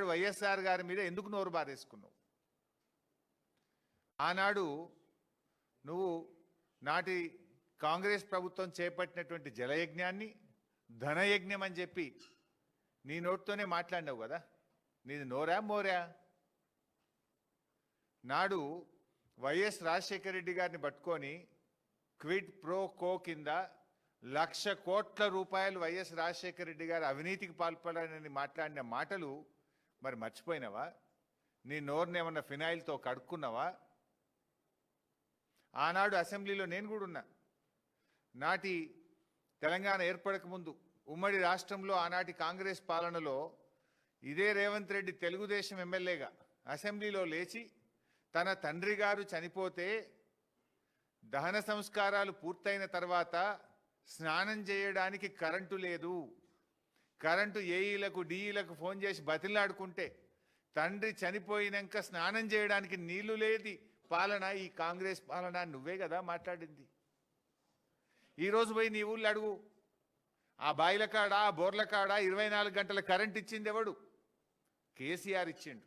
వైఎస్ఆర్ గారి మీద ఎందుకు నోరు బారేసుకున్నావు? ఆనాడు నువ్వు నాటి కాంగ్రెస్ ప్రభుత్వం చేపట్టినటువంటి జలయజ్ఞాన్ని ధనయజ్ఞం అని చెప్పి నీ నోటితోనే మాట్లాడినావు కదా? నీది నోరా మోరా? నాడు వైఎస్ రాజశేఖర రెడ్డి గారిని పట్టుకొని క్విడ్ ప్రో కో కింద లక్ష కోట్ల రూపాయలు వైఎస్ రాజశేఖర రెడ్డి గారు అవినీతికి పాల్పడాలని మాట్లాడిన మాటలు మరి మర్చిపోయినావా? నీ నోరుని ఏమన్నా ఫినాయిల్తో కడుక్కున్నావా? ఆనాడు అసెంబ్లీలో నేను కూడా ఉన్నా. నాటి తెలంగాణ ఏర్పడక ముందు ఉమ్మడి రాష్ట్రంలో ఆనాటి కాంగ్రెస్ పాలనలో ఇదే రేవంత్ రెడ్డి తెలుగుదేశం ఎమ్మెల్యేగా అసెంబ్లీలో లేచి తన తండ్రి గారు చనిపోతే దహన సంస్కారాలు పూర్తయిన తర్వాత స్నానం చేయడానికి కరెంటు లేదు. కరెంటు ఏఈలకు డిఈలకు ఫోన్ చేసి బతిలాడుకుంటే తండ్రి చనిపోయినాక స్నానం చేయడానికి నీళ్ళు లేది. పాలన ఈ కాంగ్రెస్ పాలన నువ్వే కదా మాట్లాడింది. ఈరోజు పోయి నీ ఊళ్ళు అడుగు. ఆ బాయిల కాడ ఆ బోర్ల కాడ ఇరవై నాలుగు గంటల కరెంట్ ఇచ్చింది ఎవడు? కేసీఆర్ ఇచ్చిండు.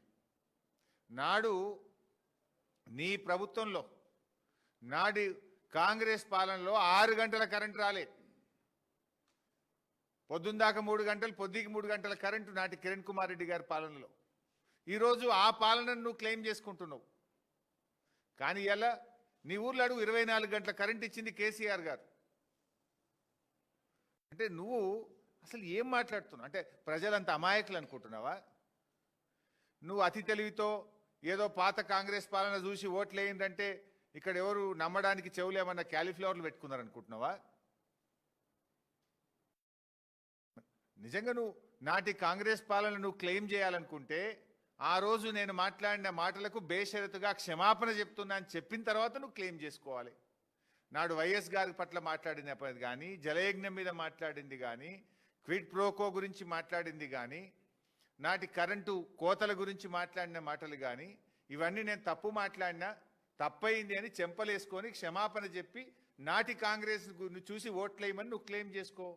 నాడు నీ ప్రభుత్వంలో నాడి కాంగ్రెస్ పాలనలో ఆరు గంటల కరెంట్ రాలే. పొద్దుందాకా మూడు గంటలు పొద్దుకి మూడు గంటల కరెంటు నాటి కిరణ్ కుమార్ రెడ్డి గారి పాలనలో. ఈరోజు ఆ పాలనను నువ్వు క్లెయిమ్ చేసుకుంటున్నావు. కానీ ఎలా? నీ ఊర్లో అడుగు ఇరవై నాలుగు గంటల కరెంట్ ఇచ్చింది కేసీఆర్ గారు. అంటే నువ్వు అసలు ఏం మాట్లాడుతున్నావు? అంటే ప్రజలంత అమాయకులు అనుకుంటున్నావా? నువ్వు అతి తెలివితో ఏదో పాత కాంగ్రెస్ పాలన చూసి ఓట్లు వేయిందంటే ఇక్కడ ఎవరు నమ్మడానికి చెవులు ఏమన్నా క్యాలీఫ్లవర్లు పెట్టుకున్నారనుకుంటున్నావా? నిజంగా నువ్వు నాటి కాంగ్రెస్ పాలన నువ్వు క్లెయిమ్ చేయాలనుకుంటే ఆ రోజు నేను మాట్లాడిన మాటలకు బేషరతుగా క్షమాపణ చెప్తున్నా అని చెప్పిన తర్వాత నువ్వు క్లెయిమ్ చేసుకోవాలి. నాడు వైఎస్ గారి పట్ల మాట్లాడినది కానీ జలయజ్ఞం మీద మాట్లాడింది కానీ క్విడ్ ప్రోకో గురించి మాట్లాడింది కానీ నాటి కరెంటు కోతల గురించి మాట్లాడిన మాటలు కానీ ఇవన్నీ నేను తప్పు మాట్లాడినా తప్పయింది అని చెంపలేసుకొని క్షమాపణ చెప్పి నాటి కాంగ్రెస్ చూసి ఓట్లేయమని నువ్వు క్లెయిమ్ చేసుకో.